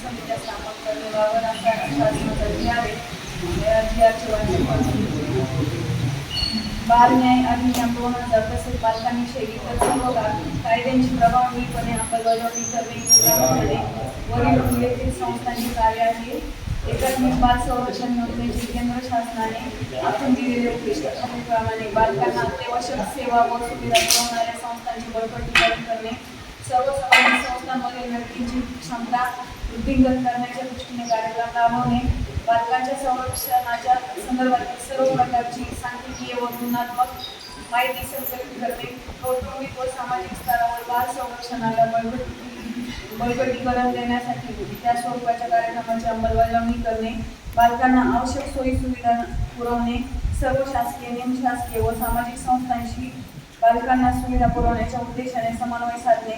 समित्या स्थापन करण्याबाबत असा शासनाचा जी आहे वाचन बाल न्याय अधिनियम दोन हजार तसेच बालकांविषयी इतर सर्व कायद्यांची प्रभावीपणे अंमलबजावणी करणे वरील उल्लेखित संस्थांचे कार्य आहे एकात्मिक बाल संरक्षण योजनेचे केंद्र शासनाने आखून दिलेले उद्दिष्ट खालीलप्रमाणे बालकांना अत्यावश्यक सेवा व सुविधा पुरवणाऱ्या संस्थांचे बळकटीकरण करणे सर्व सामाजिक संस्थांमध्ये लडकींची क्षमता वृद्धिंगत करण्याच्या दृष्टीने कार्यक्रम राबवणे बालकांच्या संरक्षणाच्या संदर्भातील सर्व प्रकारची सांख्यिकीय व गुणात्मक माहिती संकलित करणे कौटुंबिक व सामाजिक स्तरावर बाल संरक्षणाला बळकटी बळकटीकरण देण्यासाठी त्या स्वरूपाच्या कार्यक्रमाची अंमलबजावणी करणे बालकांना आवश्यक सोयी सुविधा पुरवणे सर्व शासकीय निमशासकीय व सामाजिक संस्थांशी बालकांना सुविधा पुरवण्याच्या उद्देशाने समन्वय साधणे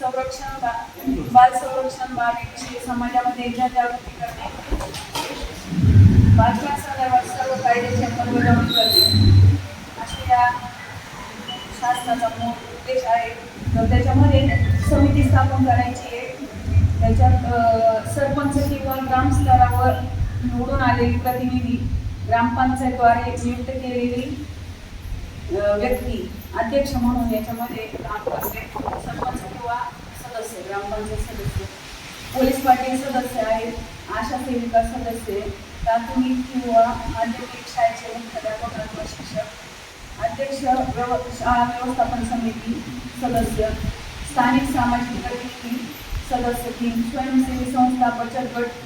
संरक्षण बा- बाल संरक्षण बाबीविषयी समाजामध्ये जनजागृती करणे बालकांसंदर्भात सर्व कायद्याची अंमलबजावणी करणे. असे या शासनाचा मूळ उद्देश आहे. तर त्याच्यामध्ये समिती स्थापन करायची आहे. त्याच्यात सरपंच किंवा ग्रामस्तरावर निवडून आलेली प्रतिनिधी ग्रामपंचायतद्वारे नियुक्त केलेली व्यक्ती अध्यक्ष म्हणून याच्यामध्ये काम सरपंच किंवा सदस्य ग्रामपंचायत सदस्य. पोलीस पाटील सदस्य आहेत आशा सेविका सदस्य प्राथमिक किंवा माध्यमिक शाळेचे मुख्याध्यापक अथवा शिक्षक अध्यक्ष व्यव शाळा व्यवस्थापन समिती सदस्य स्थानिक सामाजिक प्रतिनिधी सदस्य तीन स्वयंसेवी संस्था बचत गट